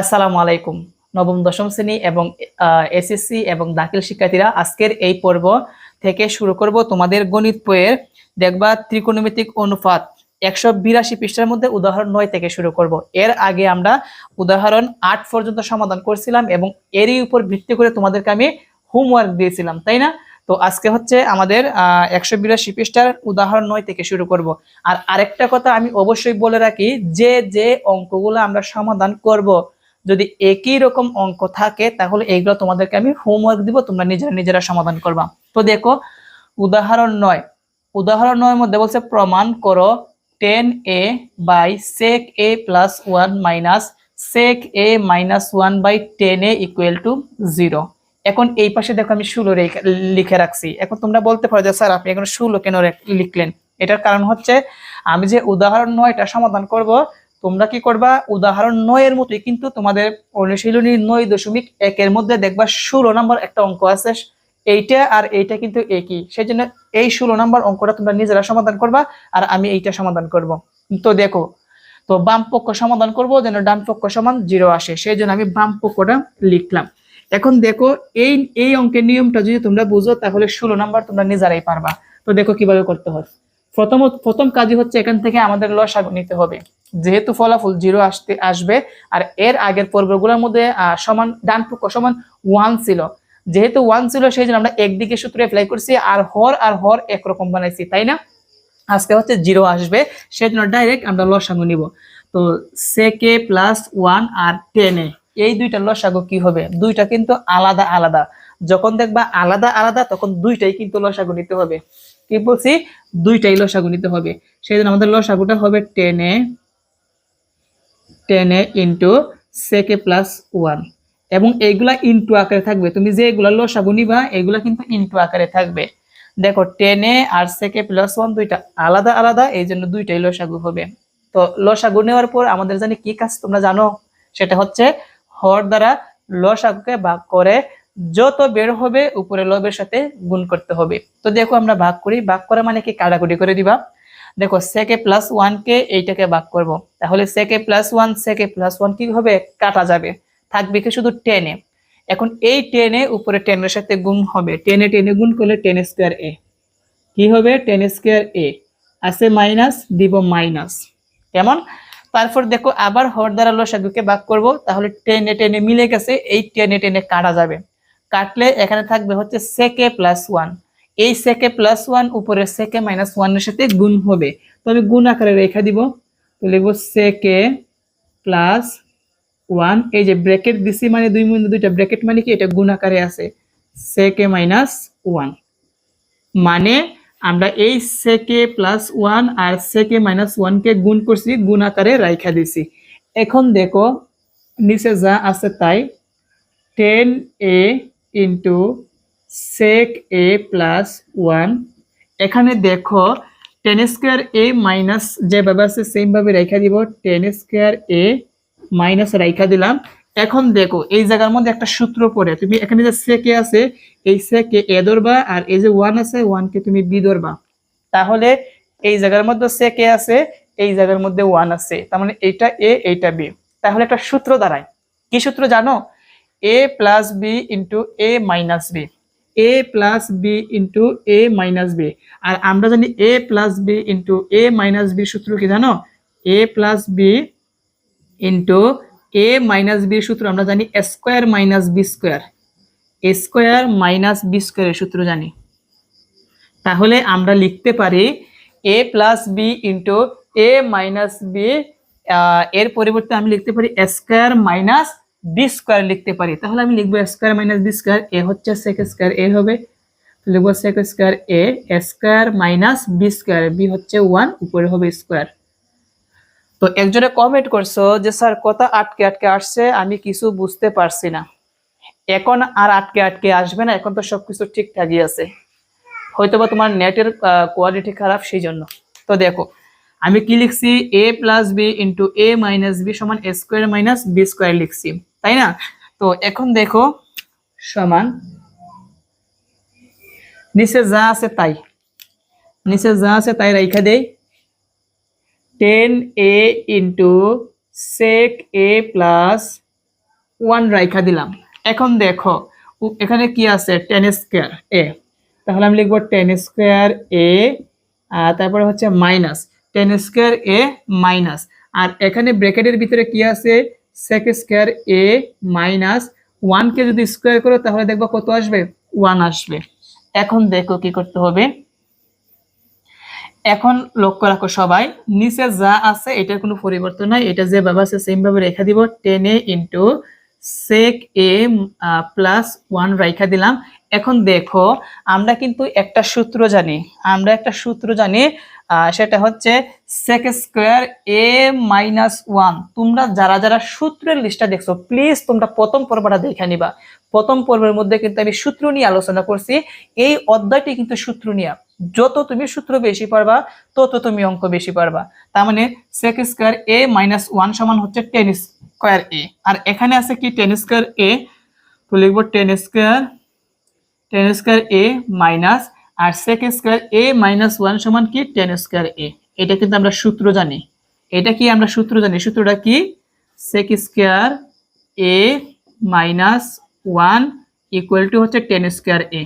আসসালামু আলাইকুম। নবম, দশম শ্রেণি এবং এসএসসি এবং দাখিল শিক্ষার্থীরা, আজকের এই পর্ব থেকে শুরু করব তোমাদের গণিত বইয়ের। দেখবা ত্রিকোণমিতিক অনুপাত একশো বিরাশি পৃষ্ঠার মধ্যে উদাহরণ নয় থেকে শুরু করব। এর আগে আমরা উদাহরণ আট পর্যন্ত সমাধান করছিলাম এবং এরই উপর ভিত্তি করে তোমাদেরকে আমি হোমওয়ার্ক দিয়েছিলাম, তাই না? তো আজকে হচ্ছে আমাদের একশো বিরাশি পৃষ্ঠার উদাহরণ নয় থেকে শুরু করব। আর আরেকটা কথা আমি অবশ্যই বলে রাখি, যে যে অঙ্কগুলো আমরা সমাধান করব যদি একই রকম অঙ্ক থাকে, তাহলে এইগুলো তোমাদেরকে আমি হোমওয়ার্ক দিব, তোমরা নিজেরা নিজেরা সমাধান করবা। তো দেখো, উদাহরণ নয়। উদাহরণ নয়ের মধ্যে বলছে, প্রমাণ করো tan A by sec A plus one minus sec A minus one by tan A equal to zero এখন এই পাশে দেখো আমি ষোলো লিখে রাখছি। এখন তোমরা বলতে পারো যে, স্যার, আপনি এখন ষোলো কেন লিখলেন? এটার কারণ হচ্ছে, আমি যে উদাহরণ নয়টা সমাধান করব তোমরা কি করবা? উদাহরণ নয়ের মতোই কিন্তু তোমাদের অনুশীলনী নয় দশমিক একের মধ্যে দেখবা ষোলো নম্বর একটা অঙ্ক আছে। এইটা আর এইটা কিন্তু একই। সেই জন্য এই ষোলো নম্বর অঙ্কটা তোমরা নিজেরা সমাধান করবা আর আমি এইটা সমাধান করব। তো দেখো, তো বাম পক্ষ সমাধান করব যেন ডান পক্ষ সমান জিরো আসে। সেই জন্য আমি বাম পক্ষটা লিখলাম। এখন দেখো, এই এই অঙ্কের নিয়মটা যদি তোমরা বুঝো, তাহলে ষোলো নাম্বার তোমরা নিজেরাই পারবা। তো দেখো কীভাবে করতে হয়। প্রথম প্রথম কাজই হচ্ছে এখান থেকে আমাদের লসাগু নিতে হবে। যেহেতু ফলাফল জিরো আসতে, আসবে, আর এর আগের পর্বগুলোর মধ্যে সমান ডান সমান ওয়ান ছিল। যেহেতু ওয়ান ছিল সেই জন্য আমরা একদিকে সূত্র অ্যাপ্লাই করছি, আর হর আর হর একরকম বানাইছি, তাই না? আজকে হচ্ছে জিরো আসবে সেই জন্য ডাইরেক্ট আমরা লসাগু নিব। তো সেকে প্লাস ওয়ান আর টেনে এই দুইটা লসাগু কি হবে? দুইটা কিন্তু আলাদা আলাদা। যখন দেখবা আলাদা আলাদা, তখন দুইটাই কিন্তু লসাগু নিতে হবে। কি বলছি? দুইটাই লসাগু নিতে হবে। সেই জন্য আমাদের লসাগুটা হবে টেনে টেনে ইন্টু সেকে প্লাস ওয়ান এবং এইগুলা ইন্টু আকারে থাকবে। তুমি যে এগুলা লসাগু নিবা, এগুলা কিন্তু ইন্টু আকারে থাকবে। দেখো টেন এ আর সেকে প্লাস ওয়ান দুইটা আলাদা আলাদা এই জন্য দুইটাই লসাগু হবে। তো লসাগু নেওয়ার পর আমাদের জানি কি কাজ তোমরা জানো? সেটা হচ্ছে হর দ্বারা লসাগুকে ভাগ করে যত বের হবে উপরে লবের সাথে গুণ করতে হবে। তো দেখো আমরা ভাগ করি। ভাগ করা মানে কি? কাটাকুটি করে দিবা। দেখো সেকে প্লাস ওয়ান কে এইটাকে ভাগ করব। তাহলে sec A plus one sec A plus one কি হবে কাটা যাবে? থাকবে কি শুধু টেনে এখন এই টেনে উপরে টেনের সাথে গুণ হবে। টেনে টেনে গুণ করলে টেন স্কোয়ার এ কি হবে? টেন স্কোয়ার এ আছে মাইনাস দিব মাইনাস কেমন? তারপর দেখো আবার হর দ্বারা লসাগুকে ভাগ করব। তাহলে টেনে টেনে মিলে গেছে। এই টেনে টেনে কাটা যাবে। কাটলে এখানে থাকবে হচ্ছে সেকে প্লাস ওয়ান এই সেকে প্লাস ওয়ান উপরে সেকে মাইনাস ওয়ানের সাথে গুণ হবে। তো আমি গুণ আকারে রেখা দিব। তো লিখব সেকে প্লাস ওয়ান এই যে ব্র্যাকেট দিছি মানে দুই মধ্যে দুইটা ব্র্যাকেট মানে কি? এটা গুণ আকারে আছে। সেকে মাইনাস ওয়ান মানে আমরা এই সেকে প্লাস ওয়ান আর সেকে মাইনাস ওয়ানকে গুণ করছি, গুণ আকারে রাইখা দিছি। এখন দেখো, নিচে যা আছে তাই tan A into sec A plus one এখানে দেখো টেন স্কোয়ার এ মাইনাস যেভাবে আছে সেমভাবে রেখা দিব। টেন স্কোয়ার এ মাইনাস রেখা দিলাম। এখন দেখো, এই জায়গার মধ্যে একটা সূত্র পড়ে। তুমি এখানে যে সেকে আছে, এই সেকে এ ধরবা আর এই যে ওয়ান আছে ওয়ানকে তুমি বি ধরবা। তাহলে এই জায়গার মধ্যে সেকে আছে, এই জায়গার মধ্যে ওয়ান আছে। তার মানে এইটা এ এইটা বি তাহলে একটা সূত্র দাঁড়ায়। কি সূত্র জানো? A plus B into A minus B A plus B into A minus B আর আমরা জানি A plus B into A minus B সূত্র কি জানো? A plus B into A minus B সূত্র। আমরা জানি square minus B square square minus B স্কোয়ারের সূত্র জানি। তাহলে আমরা লিখতে পারি A plus B into A minus B এর পরিবর্তে আমি লিখতে পারি স্কোয়ার মাইনাস বি স্কোয়ার লিখতে পারি। তাহলে আমি লিখব square minus B square A হচ্ছে সেক স্কোয়ার এ হবে। লিখব sec square A square minus B square B হচ্ছে ওয়ান উপরে হবে স্কোয়ার তো একজনে কমেন্ট করছ যে, স্যার কথা আটকে আটকে আসছে? আমি কিছু বুঝতে পারছি না। এখন আর আটকে আটকে আসবে না, এখন তো সবকিছু ঠিকঠাকই আছে। হয়তোবা তোমার নেটের কোয়ালিটি খারাপ সেই জন্য তো দেখো, আমি কি লিখছি? A plus B into A minus B সমান স্কোয়ার মাইনাস বি স্কোয়ার লিখছি। তাই না? তো এখন দেখো, সমান। নিচে যা আছে তাই। নিচে যা আছে তাই রাইখা দেই। Tan A into sec A plus one রাইখা দিলাম। এখন দেখো এখানে কি আছে? Tan square A. তাহলে আমি লিখব টেন স্কোয়ার এ, আর তারপরে হচ্ছে minus. Tan square A minus. আর এখানে ব্র্যাকেটের ভিতরে কি আছে? সেক স্কোয়ার এ মাইনাস ওয়ানকে যদি স্কোয়ার করো, তাহলে দেখব কত আসবে? ওয়ান আসবে। এখন দেখো কি করতে হবে। এখন লক্ষ্য রাখো সবাই, নিচে যা আছে, এটার কোনো পরিবর্তন নাই। এটা যেভাবে আছে সেম ভাবে রেখা দিব। Tan A into sec A plus one রেখা দিলাম। এখন দেখো, আমরা কিন্তু একটা সূত্র জানি। আমরা একটা সূত্র জানি সেটা হচ্ছে sec square A minus one তোমরা যারা যারা সূত্রের লিস্টটা দেখছ প্লিজ তোমরা প্রথম পর্বটা দেখে নিবা। প্রথম পর্বের মধ্যে কিন্তু আমি সূত্র নিয়ে আলোচনা করছি। এই অধ্যায়টি কিন্তু সূত্র নিয়ে। যত তুমি সূত্র বেশি পারবা তত তুমি অঙ্ক বেশি পারবা তার মানে sec square A minus one সমান হচ্ছে টেন স্কোয়ার এ আর এখানে আছে কি টেন স্কোয়ার এ তো লিখব tan square tan square A minus R sec square A minus one সমান কি? টেন স্কোয়ার এ এটা কিন্তু আমরা সূত্র জানি। এটা কি আমরা সূত্র জানি? সূত্রটা কি? Sec square A minus one equal to হচ্ছে টেন স্কোয়ার এ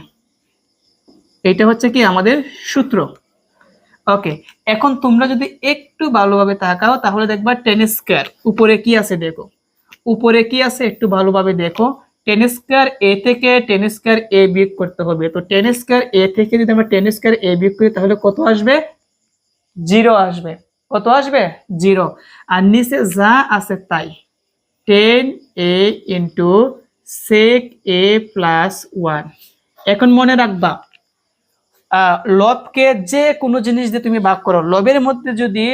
এটা হচ্ছে কি আমাদের সূত্র। ওকে, এখন তোমরা যদি একটু ভালোভাবে তাকাও, তাহলে দেখবা টেন স্কোয়ার উপরে কি আছে দেখো? উপরে কি আছে? একটু ভালোভাবে দেখো। টেন স্কোয়ার এ থেকে টেন স্কোয়ার এ বিয়োগ করতে হবে। তো টেন স্কোয়ার এ থেকে যদি আমরা টেন স্কোয়ার এ বিয়োগ করি, তাহলে কত আসবে? জিরো আসবে। কত আসবে? জিরো। আর নিচে যা আছে তাই। Tan A into sec A plus one এখন মনে রাখবা লবকে যে কোনো জিনিস দিয়ে তুমি ভাগ করো। লবের মধ্যে যদি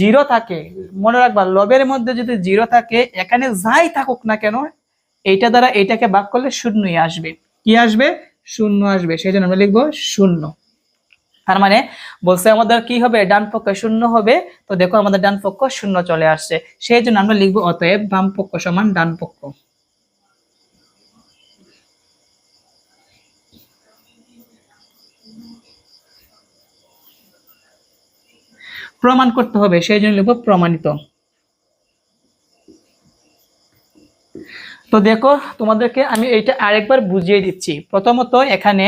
জিরো থাকে, মনে রাখবা, লবের মধ্যে যদি জিরো থাকে, এখানে যাই থাকুক না কেন এইটা দ্বারা এইটাকে ভাগ করলে শূন্যই আসবে। কি আসবে? শূন্য আসবে। সেই জন্য আমরা লিখব শূন্য। তার মানে বলছে আমাদের কি হবে? ডান পক্ষ শূন্য হবে। তো দেখো আমাদের ডান পক্ষ শূন্য চলে আসছে। সেই জন্য আমরা লিখব অতএব বাম পক্ষ সমান ডান পক্ষ। প্রমাণ করতে হবে। সেই জন্য লিখব প্রমাণিত। তো দেখো, তোমাদেরকে আমি এইটা আরেকবার বুঝিয়ে দিচ্ছি। প্রথমত এখানে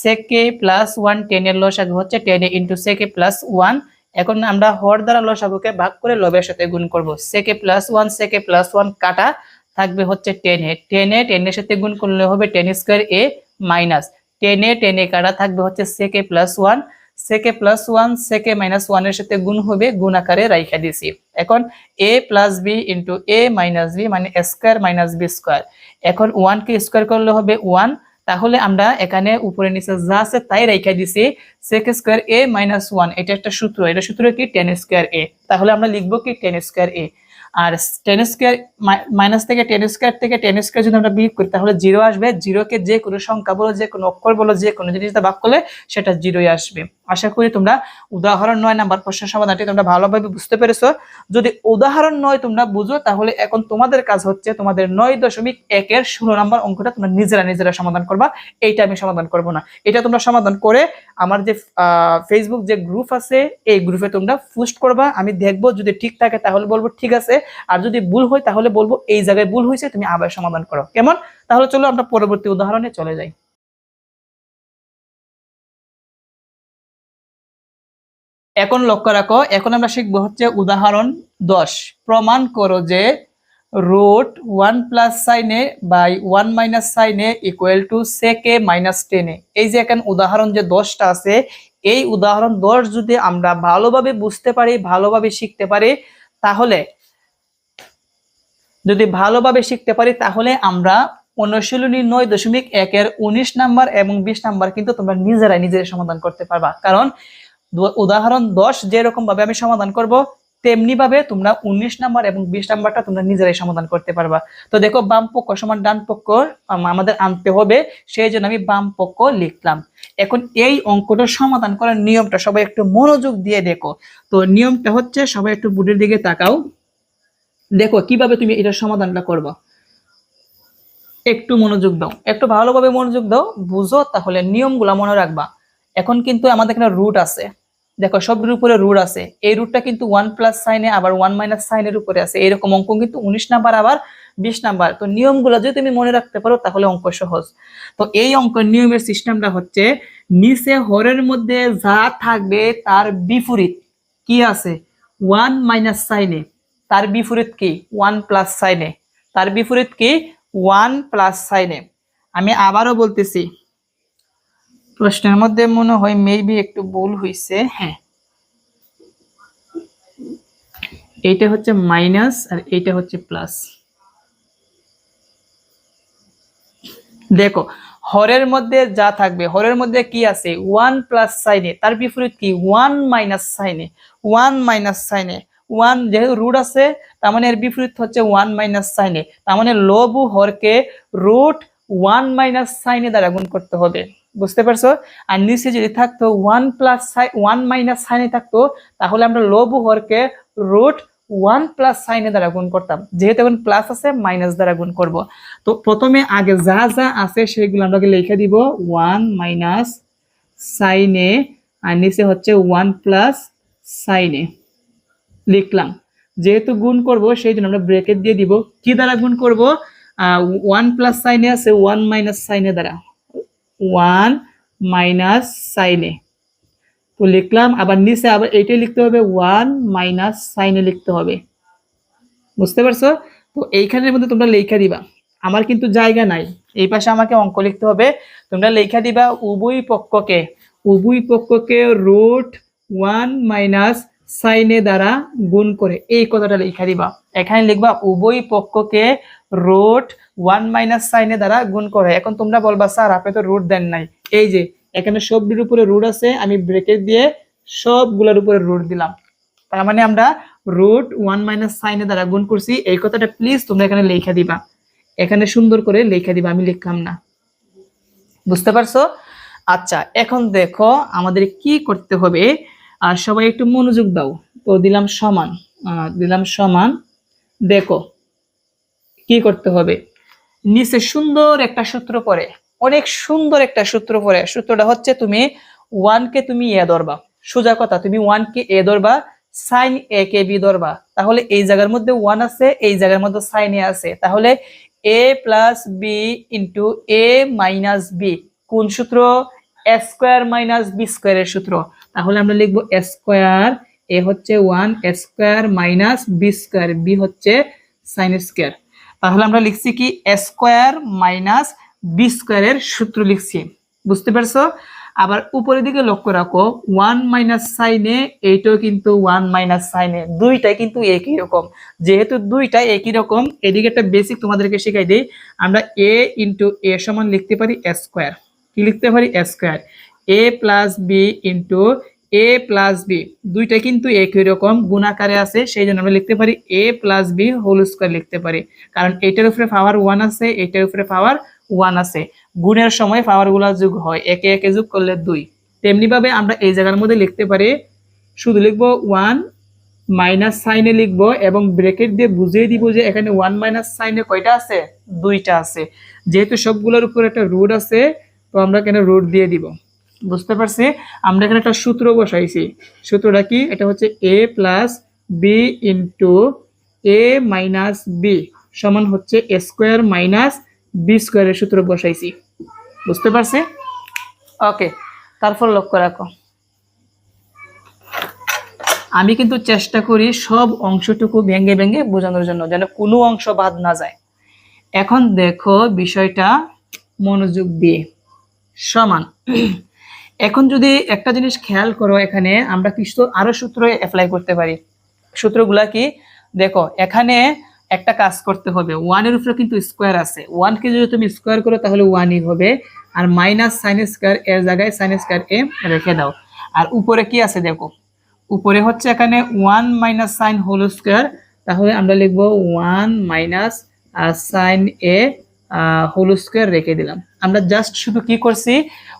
সেকে প্লাস ওয়ান টেনের লসাগু হচ্ছে টেনে ইন্টু সেকে প্লাস ওয়ান এখন আমরা হর দ্বারা লসাগুকে ভাগ করে লবের সাথে গুণ করব। Sec A plus one sec A plus one কাটা থাকবে হচ্ছে টেনে টেনে টেনের সাথে গুণ করলে হবে টেন স্কোয়ার এ মাইনাস টেনে টেনে কাটা থাকবে হচ্ছে sec A plus one sec A plus one sec A minus ওয়ানের সাথে গুণ হবে, গুণ আকারে রাইখা দিছি এখন A plus B into A minus B মানে স্কোয়ার মাইনাস বি স্কোয়ার এখন ওয়ানকে স্কোয়ার করলে হবে ওয়ান তাহলে আমরা এখানে উপরে নিচে যা আছে তাই রেখে দিছি sec square A minus one এটা একটা সূত্র, এটা সূত্র কি? টেন স্কোয়ার এ তাহলে আমরা লিখব কি? টেন স্কোয়ার এ আর টেন স্কোয়ার মাইনাস থেকে টেন স্কোয়ার থেকে টেন স্কোয়ার যদি আমরা বিয়োগ করি, তাহলে জিরো আসবে। জিরোকে যে কোনো সংখ্যা বলো, যে কোনো অক্ষর বলো, যে কোনো জিনিস দিয়ে ভাগ করলে সেটা জিরোই আসবে। আশা করি তোমরা উদাহরণ নয় নাম্বার প্রশ্নের সমাধানটি তোমরা ভালোভাবে বুঝতে পেরেছ। যদি উদাহরণ নয় তোমরা বুঝো, তাহলে এখন তোমাদের কাজ হচ্ছে তোমাদের নয় দশমিক একের ষোলো নাম্বার অঙ্কটা তোমরা নিজেরা নিজেরা সমাধান করবা, এইটা আমি সমাধান করব না। এটা তোমরা সমাধান করে আমার যে ফেসবুক যে গ্রুপ আছে, এই গ্রুপে তোমরা পোস্ট করবা। আমি দেখব যদি ঠিক থাকে তাহলে বলব ঠিক আছে, আর যদি ভুল হয় তাহলে বলব এই জায়গায় ভুল হয়েছে, তুমি আবার সমাধান করো। কেমন? তাহলে চলো আমরা পরবর্তী উদাহরণে চলে যাই। এখন লক্ষ্য রাখো, এখন আমরা শিখব হচ্ছে উদাহরণ দশ। প্রমাণ করো যে root one plus sin A by one minus sin A equal to sec A minus tan A এই যে এখন উদাহরণ যে দশটা আছে, এই উদাহরণ দশ যদি আমরা ভালোভাবে বুঝতে পারি, ভালোভাবে শিখতে পারি, তাহলে যদি ভালোভাবে শিখতে পারি, তাহলে আমরা অনুশীলনী নয় দশমিক একের উনিশ নাম্বার এবং বিশ নাম্বার কিন্তু তোমরা নিজেরাই নিজেরাই সমাধান করতে পারবা। কারণ উদাহরণ দশ যেরকম ভাবে আমি সমাধান করব তেমনি ভাবে তোমরা উনিশ নাম্বার এবং বিশ নাম্বারটা তোমরা নিজেরাই সমাধান করতে পারবা। তো দেখো, বাম পক্ষ সমান ডান পক্ষ, আম- আমাদের আনতে হবে, সেই জন্য আমি বাম পক্ষ লিখলাম। এখন এই অঙ্কটা সমাধান করার নিয়মটা সবাই একটু মনোযোগ দিয়ে দেখো। তো নিয়মটা হচ্ছে, সবাই একটু বুটের দিকে তাকাও। দেখো, কীভাবে তুমি এটার সমাধানটা করবা? একটু মনোযোগ দাও। একটু ভালোভাবে মনোযোগ দাও, বুঝো, তাহলে নিয়মগুলা মনে রাখবা। এখন কিন্তু আমাদের এখানে রুট আছে। দেখো সবের উপরে রুট আছে। এই রুটটা কিন্তু ওয়ান প্লাস সাইনে আবার ওয়ান মাইনাস সাইনের উপরে আছে। এরকম অঙ্ক কিন্তু উনিশ নাম্বার, আবার বিশ নাম্বার। তো নিয়মগুলো যদি তুমি মনে রাখতে পারো, তাহলে অঙ্ক সহজ। তো এই অঙ্কের নিয়মের সিস্টেমটা হচ্ছে, নিচে হরের মধ্যে যা থাকবে তার বিপরীত কি আছে? ওয়ান মাইনাস সাইনে তার বিপরীত কি? ওয়ান প্লাস সাইনে তার বিপরীত কি? ওয়ান প্লাস সাইনে আমি আবারও বলতেছি প্রশ্নের মধ্যে মনে হয় মেবি একটু ভুল হয়েছে হ্যাঁ। এইটা হচ্ছে মাইনাস আর এইটা হচ্ছে প্লাস দেখো হরের মধ্যে যা থাকবে হরের মধ্যে কি আছে? ওয়ান প্লাস সাইনে তার বিপরীত কি? One minus sin A one minus sin A one যেহেতু রুট আছে তার মানে এর বিপরীত হচ্ছে ওয়ান মাইনাস সাইনে তার মানে লবু হরকে root one minus sine A দ্বারা গুণ করতে হবে। বুঝতে পারছ? আর নিচে যদি থাকতো ওয়ান প্লাস ওয়ান মাইনাস সাইনে থাকতো, তাহলে আমরা লবু হরকে root one plus sine A দ্বারা গুণ করতাম। যেহেতু এখন প্লাস আছে মাইনাস দ্বারা গুণ করব। তো প্রথমে আগে যা যা আছে সেগুলো আমরা লিখে দিব ওয়ান মাইনাস সাইনে আর নিচে হচ্ছে ওয়ান প্লাস সাইনে লিখলাম। যেহেতু গুণ করব, সেই জন্য আমরা ব্রেকেট দিয়ে দিব। কি দ্বারা গুণ করব? ওয়ান প্লাস সাইনে আছে ওয়ান মাইনাস সাইনে দ্বারা। ওয়ান মাইনাস সাইনে তো লিখলাম, আবার নিচে আবার এইটাই লিখতে হবে, ওয়ান মাইনাস সাইনে লিখতে হবে। বুঝতে পারছ? তো এইখানের মধ্যে তোমরা লেখা দিবা। আমার কিন্তু জায়গা নাই। এই পাশে আমাকে অঙ্ক লিখতে হবে। তোমরা লেখা দিবা উভয় পক্ষকে উভয় পক্ষকে রুট ওয়ান মাইনাস সাইনে দ্বারা গুণ করে। এই কথাটা লেখা দিবা। এখানে লিখবা উভয় পক্ষকে রুট ওয়ান মাইনাস সাইনে দ্বারা গুণ করে। এখন তোমরা বলবা, স্যার, আপনি তো রুট দেন নাই। এই যে, এখানে সবগুলোর উপরে রুট আছে, আমি ব্রেকেট দিয়ে সবগুলোর উপরে রুট দিলাম। তার মানে আমরা রুট ওয়ান মাইনাস সাইনে দ্বারা গুণ করছি। এই কথাটা প্লিজ তোমরা এখানে লেখা দিবা। এখানে সুন্দর করে লেখা দিবা, আমি লিখলাম না। বুঝতে পারছ? আচ্ছা এখন দেখো আমাদের কি করতে হবে। আর সবাই একটু মনোযোগ দাও। তো দিলাম সমান দিলাম সমান। দেখো কি করতে হবে? নিচে সুন্দর একটা সূত্র পরে অনেক সুন্দর একটা সূত্র পরে সূত্রটা হচ্ছে তুমি ওয়ানকে তুমি এ ধরবা। সোজা কথা, তুমি ওয়ানকে এ ধরবা সাইন এ কে বি ধরবা। তাহলে এই জায়গার মধ্যে ওয়ান আছে, এই জায়গার মধ্যে সাইন এ আছে। তাহলে A plus B into A minus B কোন সূত্র? এ স্কোয়ার মাইনাস বি স্কোয়ারের সূত্র। তাহলে আমরা লিখব এ স্কোয়ার এ হচ্ছে one A square minus B square B হচ্ছে সাইন স্কোয়ার তাহলে আমরা লিখছি কি স্কোয়ার মাইনাস বি স্কোয়ারের সূত্র লিখছি। বুঝতে পারছ? আবার উপরের দিকে লক্ষ্য রাখো ওয়ান মাইনাস সাইনে এইটাও কিন্তু ওয়ান মাইনাস সাইনে দুইটাই কিন্তু একই রকম। যেহেতু দুইটা একই রকম, এদিকে একটা বেসিক তোমাদেরকে শেখাই দিই। আমরা এ ইন্টু এ সমান লিখতে পারি স্কোয়ার কি লিখতে পারি? Square A plus B into A plus B দুইটা কিন্তু একই রকম গুণাকারে আছে সেই জন্য আমরা লিখতে পারি A plus B whole square লিখতে পারি। কারণ এটার উপরে পাওয়ার ওয়ান আছে, এটার উপরে পাওয়ার ওয়ান আছে। গুণের সময় পাওয়ারগুলা যোগ হয়, একে একে যোগ করলে দুই। তেমনি ভাবে আমরা এই জায়গার মধ্যে লিখতে পারি, শুধু লিখব ওয়ান মাইনাস সাইনে লিখব এবং ব্রেকেট দিয়ে বুঝিয়ে দিব যে এখানে ওয়ান মাইনাস সাইনে কয়টা আছে? দুইটা আছে। যেহেতু সবগুলোর উপর একটা রুট আছে, তো আমরা এখানে রুট দিয়ে দিব? বুঝতে পারছি? আমরা এখানে একটা সূত্র বসাইছি। সূত্রটা কি? এটা হচ্ছে A plus B into A minus B সমান হচ্ছে এ স্কোয়ার মাইনাস বি স্কোয়ারের সূত্র বসাইছি। বুঝতে পারছি? ওকে তারপর লক্ষ্য রাখো। আমি কিন্তু চেষ্টা করি সব অংশটুকু ভেঙে ভেঙে বোঝানোর জন্য, যেন কোনো অংশ বাদ না যায়। এখন দেখো বিষয়টা মনোযোগ দিয়ে। সমান। এখন যদি একটা জিনিস খেয়াল করো এখানে, আমরা কিছু আরও সূত্র অ্যাপ্লাই করতে পারি। সূত্রগুলা কি? দেখো, এখানে একটা কাজ করতে হবে। ওয়ানের উপরে কিন্তু স্কোয়ার আছে। ওয়ানকে যদি তুমি স্কোয়ার করো, তাহলে ওয়ানই হবে। আর মাইনাস সাইন স্কোয়ার এর জায়গায় সাইন স্কোয়ার এ রেখে দাও। আর উপরে কি আছে দেখো? উপরে হচ্ছে এখানে one minus sin whole square তাহলে আমরা লিখব one minus sin A whole square রেখে দিলাম। আমরা জাস্ট শুধু কি করছি?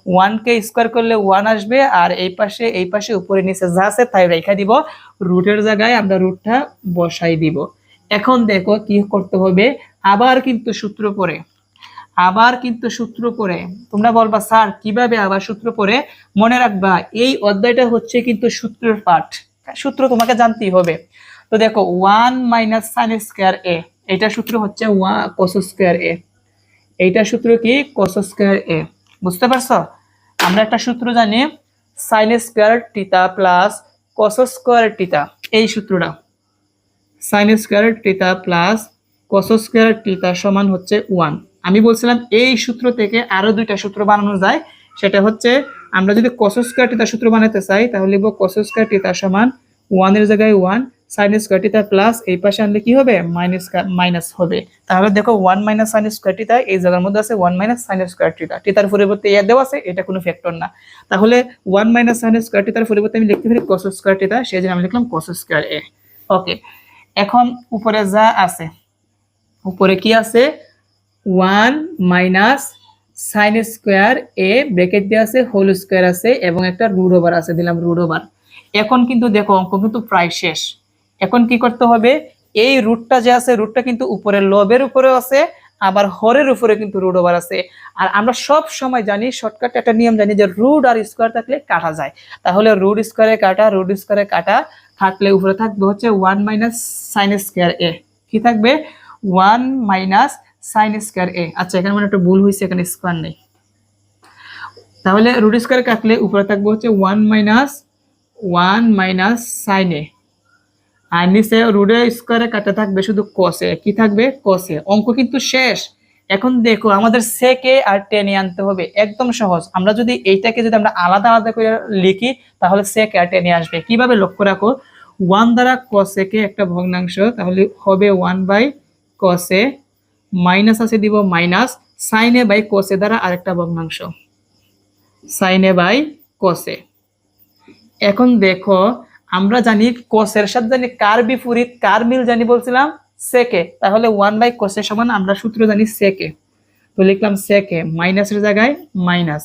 ওয়ানকে স্কোয়ার করলে ওয়ান আসবে আর এই পাশে এই পাশে উপরে নিচে যা আছে তাই রেখে দিব। রুটের জায়গায় আমরা রুটটা বসাই দিব। এখন দেখো কি করতে হবে, আবার কিন্তু সূত্র পরে আবার কিন্তু সূত্র পরে তোমরা বলবা, স্যার, কীভাবে আবার সূত্র পরে মনে রাখবা, এই অধ্যায়টা হচ্ছে কিন্তু সূত্রের পাঠ। সূত্র তোমাকে জানতেই হবে। তো দেখো, one minus sin square A, এইটা সূত্র হচ্ছে ওয়া কস স্কোয়ার এ। এইটা সূত্র কি? Cos square A. বুঝতে পারছ? আমরা একটা সূত্র জানি sin square theta plus cos square theta এই সূত্রটা। Sin square theta plus cos square theta সমান হচ্ছে ওয়ান আমি বলছিলাম এই সূত্র থেকে আরও দুইটা সূত্র বানানো যায়। সেটা হচ্ছে, আমরা যদি কস স্কোয়ার টিতা সূত্র বানাতে চাই, তাহলে লিখব কস স্কোয়ার টিতা সমান ওয়ানের জায়গায় ওয়ান সাইন স্কোয়ার প্লাস এই পাশে আনলে কি হবে? মাইনাস মাইনাস হবে। তাহলে দেখো ওয়ান মাইনাস সাইন স্কোয়ার এই জায়গার মধ্যে আছে one minus sin square theta টিতার পরিবর্তে ইয়া দেওয়া আছে, এটা কোনো ফ্যাক্টর না। তাহলে ওয়ান মাইনাস সাইন স্কোয়ার পরিবর্তে আমি লিখতে পারি কস স্কোয়ার টিতা সেই জন্য আমি লিখলাম কস স্কোয়ার এ ওকে এখন উপরে যা আছে, উপরে কি আছে? One minus sin square A bracket দিয়ে আছে হোল স্কোয়ার আছে, এবং একটা রুট ওভার আছে, দিলাম রুট ওভার এখন কিন্তু দেখো অঙ্ক কিন্তু প্রায় শেষ। এখন কি করতে হবে? এই রুটটা যে আছে রুটটা কিন্তু উপরে লবের উপরে আছে, আবার হরের উপরে কিন্তু রুট ওভার আছে। আর আমরা সব সময় জানি শর্টকাট একটা নিয়ম জানি যে রুট আর স্কোয়ার থাকলে কাটা যায়। তাহলে রুট স্কোয়ারে কাটা রুট স্কোয়ারে কাটা, থাকলে উপরে থাকবে হচ্ছে one minus sin square A কি থাকবে? One minus sin square A আচ্ছা এখানে মানে একটা ভুল হয়েছে, এখানে স্কোয়ার নেই। তাহলে রুট স্কোয়ার কাটলে উপরে থাকবে হচ্ছে one minus one minus sin A আর নিচে রুটে স্কোয়ারে কাটা থাকবে শুধু কসে কি থাকবে? কসে অঙ্ক কিন্তু শেষ। এখন দেখো, আমাদের সেকে আর টেনে আনতে হবে। একদম সহজ। আমরা যদি এইটাকে যদি আমরা আলাদা আলাদা করে লিখি, তাহলে সেকে আর টেনে আসবে। কীভাবে লক্ষ্য রাখো? ওয়ান দ্বারা কসেকে একটা ভগ্নাংশ, তাহলে হবে ওয়ান বাই কসে মাইনাস আছে দিব মাইনাস সাইনে বাই কোসে দ্বারা আরেকটা ভগ্নাংশ। সাইনে বাই কোসে এখন দেখো আমরা জানি কোসের সাথে জানি কার বিপরীত, কার মিল জানি বলছিলাম সেকে তাহলে ওয়ান বাই কোসের সমান আমরা সূত্র জানি সেকে তো লিখলাম সেকে মাইনাসের জায়গায় মাইনাস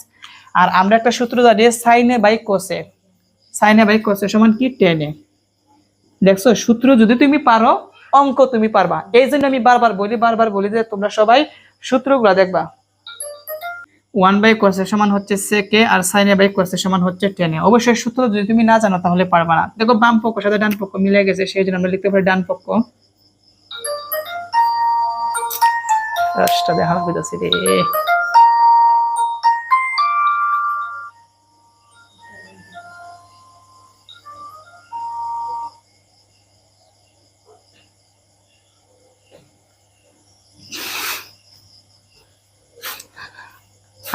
আর আমরা একটা সূত্র জানি sine A by cos A sine A by কোসের সমান কি? টেনে দেখছ, সূত্র যদি তুমি পারো, অঙ্ক তুমি পারবা। এই জন্য আমি বারবার বলি বারবার বলি যে তোমরা সবাই সূত্রগুলা দেখবা। ওয়ান বাই কোর্সের সমান হচ্ছে সেকে আর সাইনে বাই কোর্সের সমান হচ্ছে টেনে অবশ্যই সূত্র যদি তুমি না জানো তাহলে পারবা না। দেখো বাম পক্ষ, সাথে ডান পক্ষ মিলে গেছে, সেই জন্য আমরা লিখতে পারি ডান পক্ষ। রাস্তা দেখা হইতাছে রে।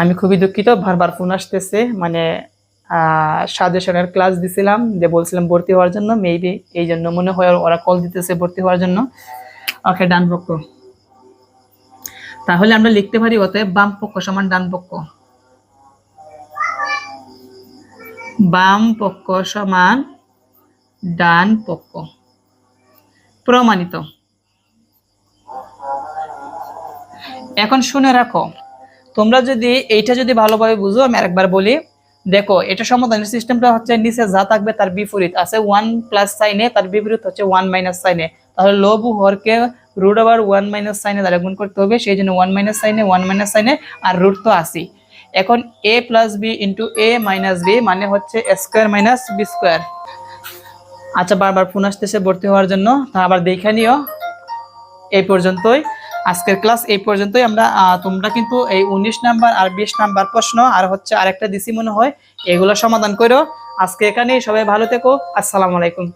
আমি খুবই দুঃখিত, বারবার ফোন আসতেছে মানে সাজেশনের ক্লাস দিছিলাম, যে বলছিলাম ভর্তি হওয়ার জন্য মেবি এই জন্য মনে হয় ওরা কল দিতেছে ভর্তি হওয়ার জন্য। ওকে, ডান পক্ষ। তাহলে আমরা লিখতে পারি অতএব বাম পক্ষ সমান ডান পক্ষ। বাম পক্ষ সমান ডান পক্ষ। প্রমাণিত। এখন শুনে রাখো। তোমরা যদি এইটা যদি ভালোভাবে বুঝো, আমি আরেকবার বলি। দেখো, এটা সমাধানের সিস্টেমটা হচ্ছে নিচে যা থাকবে তার বিপরীত। আছে ওয়ান প্লাস সাইনে তার বিপরীত হচ্ছে ওয়ান মাইনাস সাইনে তাহলে লব হরকে রুট আবার ওয়ান মাইনাস সাইনে দ্বারা গুণ করতে হবে, সেই জন্য one minus sin A one minus sin A R root তো আসি এখন A plus B into A minus B মানে হচ্ছে স্কোয়ার মাইনাস বি স্কোয়ার আচ্ছা বারবার ফোন আসতেছে, ভর্তি হওয়ার জন্য। তা আবার দেখে নিও। এই পর্যন্তই। আজকের ক্লাস এই পর্যন্তই। আমরা তোমরা কিন্তু এই উনিশ নাম্বার আর বিশ নাম্বার প্রশ্ন আর হচ্ছে আরেকটা দিসি মনে হয়, এগুলো সমাধান করো। আজকে এখানেই সবাই ভালো থেকো। আসসালামু আলাইকুম।